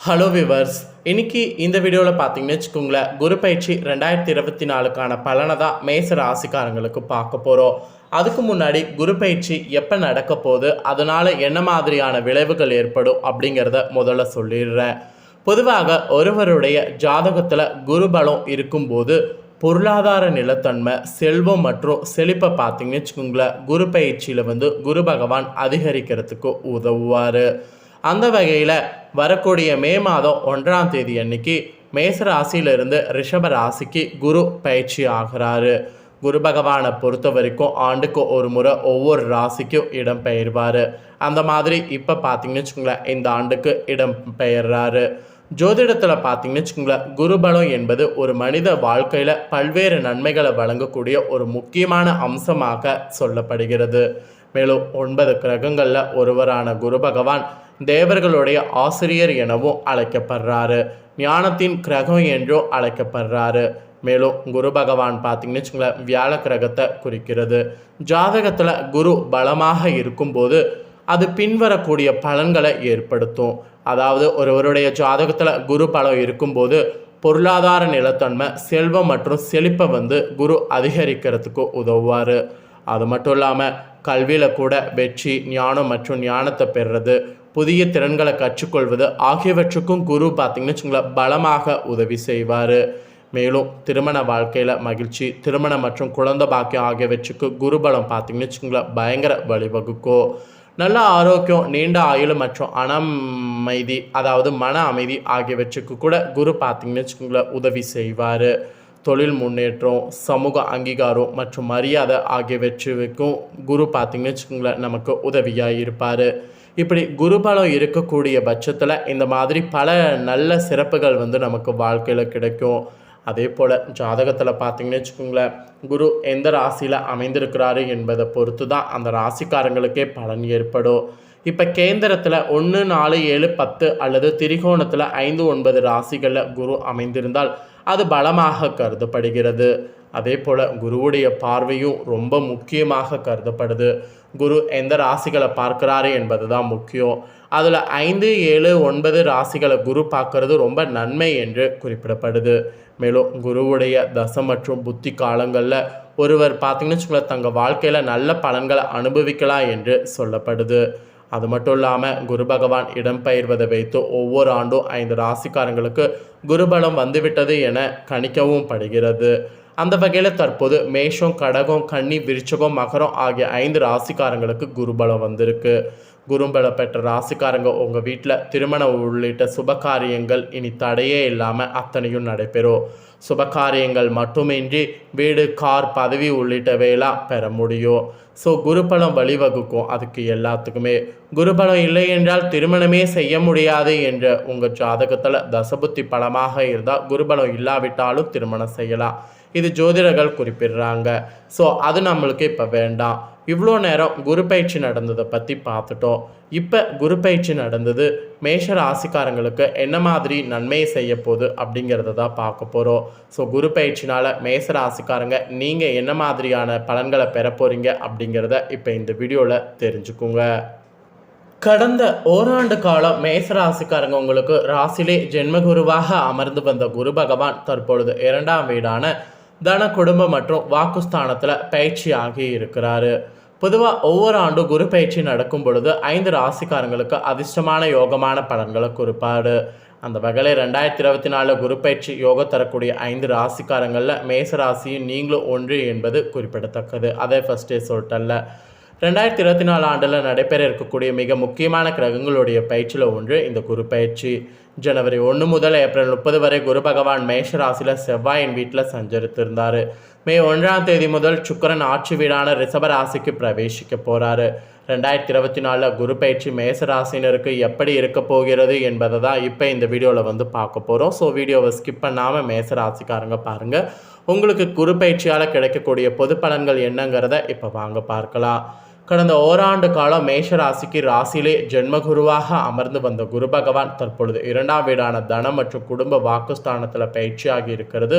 Hello viewers இன்னைக்கு இந்த வீடியோவில் பார்த்தீங்கன்னு வச்சுக்கோங்களேன் குரு பயிற்சி ரெண்டாயிரத்தி இருபத்தி நாலுக்கான பலனை தான் மேச ராசிக்காரங்களுக்கு பார்க்க போகிறோம் அதுக்கு முன்னாடி குரு பயிற்சி எப்போ நடக்க போகுது அதனால் என்ன மாதிரியான விளைவுகள் ஏற்படும் அப்படிங்கிறத முதல்ல சொல்லிடுறேன். பொதுவாக ஒருவருடைய ஜாதகத்தில் குருபலம் இருக்கும்போது பொருளாதார நிலத்தன்மை செல்வம் மற்றும் செழிப்பை பார்த்தீங்கன்னு வச்சுக்கோங்களேன் குரு பயிற்சியில் வந்து குரு பகவான் அதிகரிக்கிறதுக்கு உதவுவார். அந்த வகையில் வரக்கூடிய மே மாதம் ஒன்றாம் தேதி அன்னைக்கு மேச ராசியிலிருந்து ரிஷப ராசிக்கு குரு பயிற்சி ஆகிறாரு. குரு பகவானை பொறுத்த வரைக்கும் ஆண்டுக்கு ஒரு முறை ஒவ்வொரு ராசிக்கும் இடம் பெயர்வார். அந்த மாதிரி இப்போ பார்த்தீங்கன்னு வச்சுக்கோங்களேன் இந்த ஆண்டுக்கு இடம் பெயர்றாரு. ஜோதிடத்தில் பார்த்தீங்கன்னு வச்சுக்கோங்களேன் குருபலம் என்பது ஒரு மனித வாழ்க்கையில் பல்வேறு நன்மைகளை வழங்கக்கூடிய ஒரு முக்கியமான அம்சமாக சொல்லப்படுகிறது. மேலும் ஒன்பது கிரகங்களில் ஒருவரான குரு பகவான் தேவர்களுடைய ஆசிரியர் எனவும் அழைக்கப்படுறாரு. ஞானத்தின் கிரகம் என்றும் அழைக்கப்படுறாரு. மேலும் குரு பகவான் பார்த்தீங்கன்னு வச்சுங்களேன் வியாழ கிரகத்தை குறிக்கிறது. ஜாதகத்தில் குரு பலமாக இருக்கும்போது அது பின்வரக்கூடிய பலன்களை ஏற்படுத்தும். அதாவது ஒருவருடைய ஜாதகத்தில் குரு பலம் இருக்கும்போது பொருளாதார நிலத்தன்மை செல்வம் மற்றும் செழிப்பை வந்து குரு அதிகரிக்கிறதுக்கு உதவுவார். அது மட்டும் இல்லாமல் கல்வியில் கூட வெற்றி ஞானம் மற்றும் ஞானத்தை பெறுறது புதிய திறன்களை கற்றுக்கொள்வது ஆகியவற்றுக்கும் குரு பார்த்திங்கன்னு வச்சுங்களேன் பலமாக உதவி செய்வார். மேலும் திருமண வாழ்க்கையில் மகிழ்ச்சி திருமணம் மற்றும் குழந்தை பாக்கியம் ஆகியவற்றுக்கு குருபலம் பார்த்திங்கன்னு வச்சுங்களேன் பயங்கர வழிவகுக்கும். நல்ல ஆரோக்கியம் நீண்ட ஆயுள் மற்றும் அனமைதி அதாவது மன அமைதி ஆகியவற்றுக்கு கூட குரு பார்த்திங்கன்னு வச்சுக்கோங்களேன் உதவி செய்வார். தொழில் முன்னேற்றம் சமூக அங்கீகாரம் மற்றும் மரியாதை ஆகியவற்றுக்கும் குரு பார்த்திங்கன்னு வச்சுக்கோங்களேன் நமக்கு உதவியாக இருப்பார். இப்படி குருபலம் இருக்கக்கூடிய பட்சத்தில் இந்த மாதிரி பல நல்ல சிறப்புகள் வந்து நமக்கு வாழ்க்கையில் கிடைக்கும். அதே போல் ஜாதகத்தில் பார்த்தீங்கன்னு வச்சுக்கோங்களேன் குரு எந்த ராசியில் அமைந்திருக்கிறாரு என்பதை பொறுத்து தான் அந்த ராசிக்காரங்களுக்கே பலன் ஏற்படும். இப்போ கேந்திரத்தில் ஒன்று நாலு ஏழு பத்து அல்லது திரிகோணத்தில் ஐந்து ஒன்பது ராசிகளில் குரு அமைந்திருந்தால் அது பலமாக கருதப்படுகிறது. அதே போல் குருவுடைய பார்வையும் ரொம்ப முக்கியமாக கருதப்படுது. குரு எந்த ராசிகளை பார்க்குறாரு என்பது தான் முக்கியம். அதில் ஐந்து ஏழு ஒன்பது ராசிகளை குரு பார்க்கறது ரொம்ப நன்மை என்று குறிப்பிடப்படுது. மேலும் குருவுடைய தசம் மற்றும் புத்தி காலங்களில் ஒருவர் பார்த்தீங்கன்னு வச்சுக்கோங்களேன் தங்கள் வாழ்க்கையில் நல்ல பலன்களை அனுபவிக்கலாம் என்று சொல்லப்படுது. அது மட்டும் இல்லாமல் குரு பகவான் இடம்பெயர்வதை வைத்து ஒவ்வொரு ஆண்டும் ஐந்து ராசிக்காரங்களுக்கு குருபலம் வந்துவிட்டது என கணிக்கவும் படுகிறது. அந்த வகையில் தற்போது மேஷம் கடகம் கன்னி விருச்சகம் மகரம் ஆகிய ஐந்து ராசிக்காரங்களுக்கு குருபலம் வந்திருக்கு. குருபலம் பெற்ற ராசிக்காரங்க உங்கள் வீட்டில் திருமணம் உள்ளிட்ட சுப காரியங்கள் இனி தடையே இல்லாமல் அத்தனையும் நடைபெறும். சுப காரியங்கள் மட்டுமின்றி வீடு கார் பதவி உள்ளிட்டவையெல்லாம் பெற முடியும். ஸோ குருபலம் வழிவகுக்கும். அதுக்கு எல்லாத்துக்குமே. குருபலம் இல்லை என்றால் திருமணமே செய்ய முடியாது என்ற உங்கள் ஜாதகத்தில் தசபுத்தி பலமாக இருந்தால் குருபலம் இல்லாவிட்டாலும் திருமணம் செய்யலாம். இது ஜோதிடர்கள் குறிப்பிடுறாங்க. ஸோ அது நம்மளுக்கு இப்போ வேண்டாம். இவ்வளோ நேரம் குரு பயிற்சி நடந்ததை பற்றி பார்த்துட்டோம். இப்போ குரு பயிற்சி நடந்தது மேஷ ராசிக்காரங்களுக்கு என்ன மாதிரி நன்மையை செய்ய போகுது அப்படிங்கிறத தான் பார்க்க போகிறோம் ஸோ குரு பயிற்சினால் மேஷ ராசிக்காரங்க நீங்கள் என்ன மாதிரியான பலன்களை பெற போகிறீங்க அப்படிங்கிறத இப்போ இந்த வீடியோவில் தெரிஞ்சுக்குங்க. கடந்த ஓராண்டு காலம் மேச ராசிக்காரங்க உங்களுக்கு ராசிலே ஜென்மகுருவாக அமர்ந்து வந்த குரு பகவான் தற்பொழுது இரண்டாம் வீடான தன குடும்பம் மற்றும் வாக்குஸ்தானத்தில் பயிற்சி ஆகி இருக்கிறாரு. பொதுவாக ஒவ்வொரு ஆண்டும் குரு பயிற்சி நடக்கும் பொழுது ஐந்து ராசிக்காரங்களுக்கு அதிர்ஷ்டமான யோகமான பலன்களை குறிப்பாரு அந்த வகையில் ரெண்டாயிரத்தி இருபத்தி நாலு குரு பயிற்சி யோகம் தரக்கூடிய ஐந்து ராசிக்காரங்களில் மேச ராசியும் நீங்களும் ஒன்று என்பது குறிப்பிடத்தக்கது. அதே ஃபஸ்ட்டே சொல்லிட்டல்ல ரெண்டாயிரத்தி இருபத்தி நாலு ஆண்டில் நடைபெற இருக்கக்கூடிய மிக முக்கியமான கிரகங்களுடைய பயிற்சியில் ஒன்று இந்த குரு பயிற்சி. ஜனவரி ஒன்று முதல் ஏப்ரல் முப்பது வரை குரு பகவான் மேஷ ராசியில் செவ்வாயின் வீட்டில் சஞ்சரித்திருந்தார். மே ஒன்றாம் தேதி முதல் சுக்கரன் ஆட்சி வீடான ரிஷப ராசிக்கு பிரவேசிக்க போகிறாரு ரெண்டாயிரத்தி இருபத்தி நாலில் குரு பயிற்சி மேச ராசினருக்கு எப்படி இருக்க போகிறது என்பதை தான் இப்போ இந்த வீடியோவில் வந்து பார்க்க போகிறோம் ஸோ வீடியோவை ஸ்கிப் பண்ணாமல் மேச ராசிக்காரங்க பாருங்கள் உங்களுக்கு குரு பயிற்சியால் கிடைக்கக்கூடிய பொது பலன்கள் என்னங்கிறத இப்போ வாங்க பார்க்கலாம். கடந்த ஓராண்டு காலம் மேஷ ராசிக்கு ராசியிலே ஜென்மகுருவாக அமர்ந்து வந்த குரு பகவான் தற்பொழுது இரண்டாம் வீடான தனம் மற்றும் குடும்ப வாக்குஸ்தானத்தில் பயிற்சியாகி இருக்கிறது.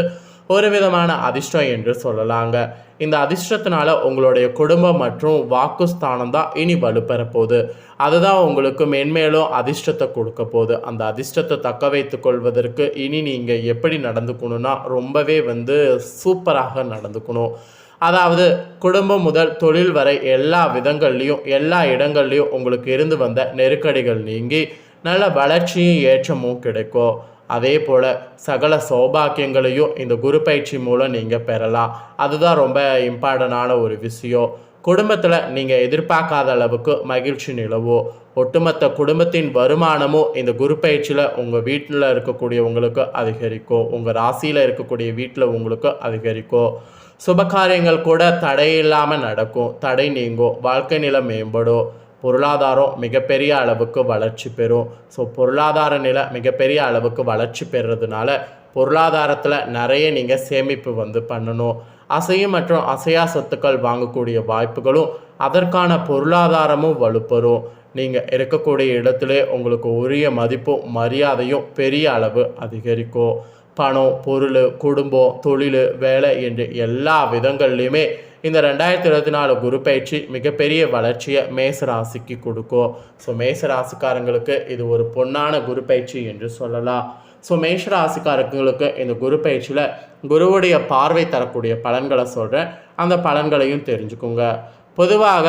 ஒரு விதமான அதிர்ஷ்டம் என்று சொல்லலாங்க. இந்த அதிர்ஷ்டத்தினால உங்களுடைய குடும்பம் மற்றும் வாக்குஸ்தானம் தான் இனி வலுப்பெற போகுது. அதுதான் உங்களுக்கு மென்மேலும் அதிர்ஷ்டத்தை கொடுக்க போகுது. அந்த அதிர்ஷ்டத்தை தக்க வைத்து கொள்வதற்கு இனி நீங்கள் எப்படி நடந்துக்கணும்னா ரொம்பவே வந்து சூப்பராக நடந்துக்கணும். அதாவது குடும்பம் முதல் தொழில் வரை எல்லா விதங்கள்லையும் எல்லா இடங்கள்லையும் உங்களுக்கு இருந்து வந்த நெருக்கடிகள் நீங்கி நல்ல வளர்ச்சியும் ஏற்றமும் கிடைக்கும். அதே போல் சகல சௌபாக்கியங்களையும் இந்த குரு பயிற்சி மூலம் நீங்கள் பெறலாம். அதுதான் ரொம்ப இம்பார்ட்டண்டான ஒரு விஷயம். குடும்பத்தில் நீங்கள் எதிர்பார்க்காத அளவுக்கு மகிழ்ச்சி நிலவோ ஒட்டுமொத்த குடும்பத்தின் வருமானமும் இந்த குரு பயிற்சியில் உங்கள் வீட்டில் இருக்கக்கூடிய உங்களுக்கு அதிகரிக்கும் உங்கள் ராசியில் இருக்கக்கூடிய வீட்டில் உங்களுக்கு அதிகரிக்கும் சுபகாரியங்கள் கூட தடையில்லாமல் நடக்கும் தடை நீங்கும் வாழ்க்கை நிலை மேம்படும் பொருளாதாரம் மிகப்பெரிய அளவுக்கு வளர்ச்சி பெறும். ஸோ பொருளாதார நிலை மிகப்பெரிய அளவுக்கு வளர்ச்சி பெறுறதுனால பொருளாதாரத்தில் நிறைய நீங்கள் சேமிப்பு வந்து பண்ணணும். அசையும் மற்றும் அசையா சொத்துக்கள் வாங்கக்கூடிய வாய்ப்புகளும் அதற்கான பொருளாதாரமும் வலுப்பெறும். நீங்கள் இருக்கக்கூடிய இடத்துல உங்களுக்கு உரிய மதிப்பும் மரியாதையும் பெரிய அளவு அதிகரிக்கும். பணம் பொருள் குடும்பம் தொழில் வேலை என்று எல்லா விதங்கள்லையுமே இந்த ரெண்டாயிரத்தி இருபத்தி நாலு குரு பயிற்சி மிகப்பெரிய வளர்ச்சியை மேச ராசிக்கு கொடுக்கும். ஸோ மேச ராசிக்காரங்களுக்கு இது ஒரு பொன்னான குரு பயிற்சி என்று சொல்லலாம். ஸோ மேஷராசிக்காரங்களுக்கு இந்த குரு பயிற்சியில் குருவுடைய பார்வை தரக்கூடிய பலன்களை சொல்கிறேன் அந்த பலன்களையும் தெரிஞ்சுக்குங்க. பொதுவாக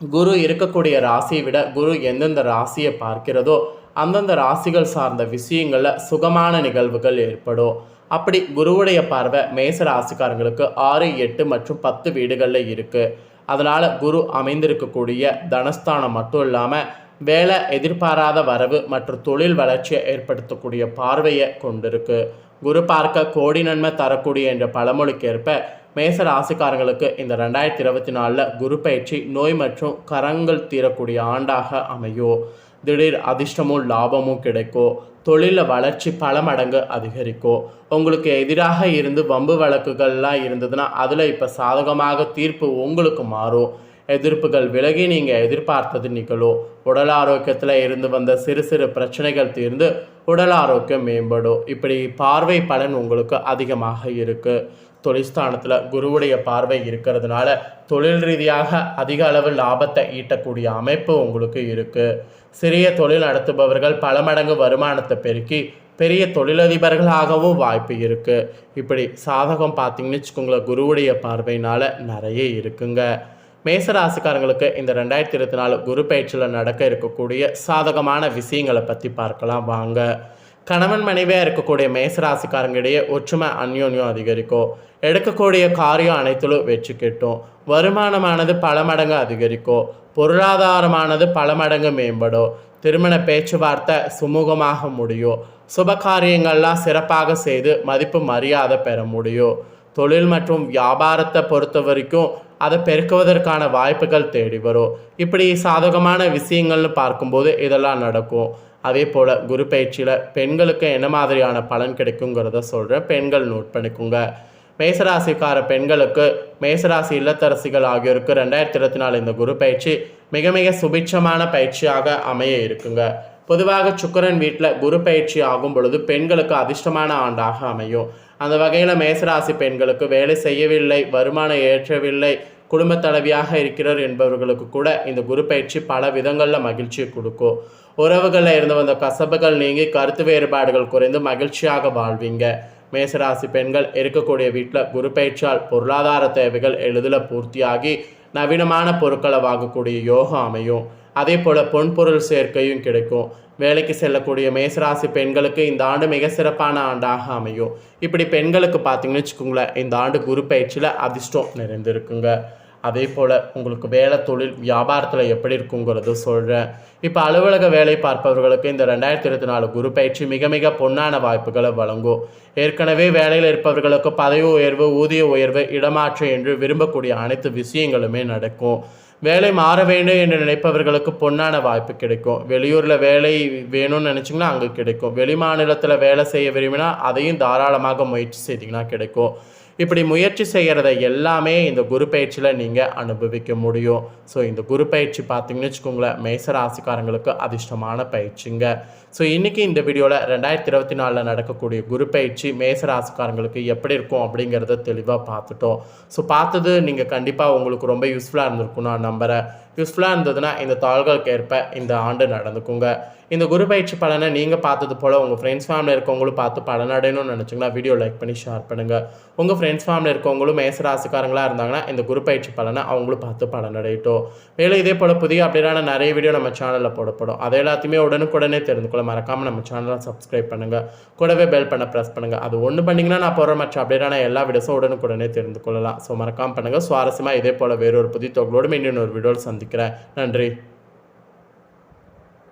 குரு இருக்கக்கூடிய ராசியை விட குரு எந்தெந்த ராசியை பார்க்கிறதோ அந்தந்த ராசிகள் சார்ந்த விஷயங்களில் சுகமான நிகழ்வுகள் ஏற்படும். அப்படி குருவுடைய பார்வை மேச ராசிக்காரங்களுக்கு ஆறு எட்டு மற்றும் பத்து வீடுகளில் இருக்குது அதனால் குரு அமைந்திருக்கக்கூடிய தனஸ்தானம் மட்டும் இல்லாமல் வேலை எதிர்பாராத வரவு மற்றும் தொழில் வளர்ச்சியை ஏற்படுத்தக்கூடிய பார்வையை கொண்டிருக்கு. குரு பார்க்க கோடி நன்மை தரக்கூடிய என்ற பழமொழிக்கேற்ப மேச ராசிக்காரங்களுக்கு இந்த ரெண்டாயிரத்தி இருபத்தி நாலில் குரு பயிற்சி நோய் மற்றும் கரங்கள் தீரக்கூடிய ஆண்டாக அமையும் திடீர் அதிர்ஷ்டமும் லாபமும் கிடைக்கும் தொழிலில் வளர்ச்சி பல மடங்கு அதிகரிக்கும் உங்களுக்கு எதிராக இருந்து வம்பு வழக்குகள்லாம் இருந்ததுன்னா அதில் இப்போ சாதகமாக தீர்ப்பு உங்களுக்கு மாறும். எதிர்ப்புகள் விலகி நீங்கள் எதிர்பார்த்தது நிகழும். உடல் ஆரோக்கியத்தில் இருந்து வந்த சிறு சிறு பிரச்சனைகள் தீர்ந்து உடல் ஆரோக்கியம் மேம்படும். இப்படி பார்வை பலன் உங்களுக்கு அதிகமாக இருக்குது தொழில்ஸ்தானத்தில் குருவுடைய பார்வை இருக்கிறதுனால தொழில் ரீதியாக அதிக அளவு லாபத்தை ஈட்டக்கூடிய அமைப்பு உங்களுக்கு இருக்குது சிறிய தொழில் நடத்துபவர்கள் பல மடங்கு வருமானத்தை பெருக்கி பெரிய தொழிலதிபர்களாகவும் வாய்ப்பு இருக்குது இப்படி சாதகம் பார்த்தீங்கன்னு வச்சுக்கோங்களேன் குருவுடைய பார்வையினால் நிறைய இருக்குங்க. மேசராசிக்காரங்களுக்கு இந்த ரெண்டாயிரத்தி இருபத்தி நாலு குரு பயிற்சியில் நடக்க இருக்கக்கூடிய சாதகமான விஷயங்களை பற்றி பார்க்கலாம். வாங்க. கணவன் மனைவியாக இருக்கக்கூடிய மேசராசிக்காரங்களிடையே ஒற்றுமை அந்யோன்யம் அதிகரிக்கும். எடுக்கக்கூடிய காரியம் அனைத்திலும் வெற்றி கிட்டும். வருமானமானது பல மடங்கு அதிகரிக்கும். பொருளாதாரமானது பல மடங்கு மேம்படும். திருமண பேச்சுவார்த்தை சுமூகமாக முடியும். சுப காரியங்கள்லாம் சிறப்பாக செய்து மதிப்பு மரியாதை பெற முடியும். தொழில் மற்றும் வியாபாரத்தை பொறுத்த வரைக்கும் அதை பெருக்குவதற்கான வாய்ப்புகள் தேடி வரும். இப்படி சாதகமான விஷயங்கள்னு பார்க்கும்போது இதெல்லாம் நடக்கும். அதே போல் குரு பயிற்சியில் பெண்களுக்கு என்ன மாதிரியான பலன் கிடைக்குங்கிறத சொல்கிறேன் பெண்கள் நோட் பண்ணிக்கோங்க. மேசராசிக்கார பெண்களுக்கு மேசராசி இல்லத்தரசிகள் ஆகியோருக்கு ரெண்டாயிரத்தி இருபத்தி நாலு இந்த குரு பயிற்சி மிக மிக சுபிட்சமான பயிற்சியாக அமைய இருக்குங்க. பொதுவாக சுக்கரன் வீட்டில் குரு பயிற்சி ஆகும் பொழுது பெண்களுக்கு அதிர்ஷ்டமான ஆண்டாக அமையும். அந்த வகையில் மேசராசி பெண்களுக்கு வேலை செய்யவில்லை வருமானம் ஏற்றவில்லை குடும்ப தலைவியாக இருக்கிறார் என்பவர்களுக்கு கூட இந்த குரு பயிற்சி பல விதங்களில் மகிழ்ச்சியை கொடுக்கும். உறவுகளில் இருந்து வந்த கசப்புகள் நீங்கி கருத்து வேறுபாடுகள் குறைந்து மகிழ்ச்சியாக வாழ்வீங்க. மேசராசி பெண்கள் இருக்கக்கூடிய வீட்டில் குரு பயிற்சியால் பொருளாதார தேவைகள் எளிதில் பூர்த்தியாகி நவீனமான பொருட்களை வாங்கக்கூடிய யோகம் அமையும். அதே போல் பொன்பொருள் சேர்க்கையும் கிடைக்கும். வேலைக்கு செல்லக்கூடிய மேசராசி பெண்களுக்கு இந்த ஆண்டு மிக சிறப்பான ஆண்டாக அமையும். இப்படி பெண்களுக்கு பார்த்தீங்கன்னு வச்சுக்கோங்களேன் இந்த ஆண்டு குரு பயிற்சியில் அதிர்ஷ்டம் நிறைந்திருக்குங்க. அதே போல் உங்களுக்கு வேலை தொழில் வியாபாரத்தில் எப்படி இருக்குங்கிறது சொல்கிறேன் இப்போ அலுவலக வேலை பார்ப்பவர்களுக்கு இந்த ரெண்டாயிரத்தி இருபத்தி நாலு குரு பயிற்சி மிக மிக பொன்னான வாய்ப்புகளை வழங்கும். ஏற்கனவே வேலையில் இருப்பவர்களுக்கு பதவி உயர்வு ஊதிய உயர்வு இடமாற்றம் என்று விரும்பக்கூடிய அனைத்து விஷயங்களுமே நடக்கும். வேலை மாற வேண்டும் என்று நினைப்பவர்களுக்கு பொன்னான வாய்ப்பு கிடைக்கும். வெளியூரில் வேலை வேணும்னு நினச்சிங்கன்னா அங்கே கிடைக்கும். வெளி மாநிலத்தில் வேலை செய்ய விரும்பினா அதையும் தாராளமாக முயற்சி செய்தீங்கன்னா கிடைக்கும். இப்படி முயற்சி செய்கிறத எல்லாமே இந்த குரு பயிற்சியில் நீங்கள் அனுபவிக்க முடியும். ஸோ இந்த குரு பயிற்சி பார்த்தீங்கன்னு வச்சுக்கோங்களேன் மேச ராசிக்காரங்களுக்கு அதிர்ஷ்டமான பயிற்சிங்க. ஸோ இன்றைக்கி இந்த வீடியோவில் ரெண்டாயிரத்தி இருபத்தி நாலில் நடக்கக்கூடிய குரு பயிற்சி மேசராசிக்காரங்களுக்கு எப்படி இருக்கும் அப்படிங்கிறத தெளிவாக பார்த்துட்டோம். ஸோ பார்த்தது நீங்கள் கண்டிப்பாக உங்களுக்கு ரொம்ப யூஸ்ஃபுல்லாக இருந்திருக்கும். நான் நம்புகிறேன் யூஸ்ஃபுல்லாக இருந்ததுன்னா இந்த தாள்களுக்கு ஏற்ப இந்த ஆண்டு நடந்துக்குங்க. இந்த குரு பயிற்சி பலனை நீங்கள் பார்த்தது போல் உங்கள் ஃப்ரெண்ட்ஸ் ஃபேமிலி இருக்கவங்களும் பார்த்து பலனடையணும்னு நினச்சிங்கன்னா வீடியோ லைக் பண்ணி ஷேர் பண்ணுங்கள் உங்கள் ஃப்ரெண்ட்ஸ் ஃபேமிலி இருக்கவங்களும் மேசராசிக்காரங்களாக இருந்தாங்கன்னா இந்த குரு பயிற்சி பலனை அவங்களும் பார்த்து பலனடையட்டும் மேலும் இதே போல் புதிய அப்டேட்டான நிறைய வீடியோ நம்ம சேனலில் போடப்படும். அதை எல்லாத்தையுமே உடனுக்குடனே தெரிந்து கொள்ள மறக்காமல் நம்ம சேனலை சப்ஸ்கிரைப் பண்ணுங்கள் கூடவே பெல் பண்ண ப்ரெஸ் பண்ணுங்கள் அது ஒன்று பண்ணிங்கன்னா நான் போகிற மற்ற அப்டேட்டான எல்லா வீடியோஸும் உடனுக்குடனே தெரிந்து கொள்ளலாம் ஸோ மறக்காமல் பண்ணுங்கள் சுவாரஸ்யமாக இதே போல் வேறொரு புதிய தொகுலோடு இன்னொரு வீடியோவில் சந்திக்கிறேன். நன்றி.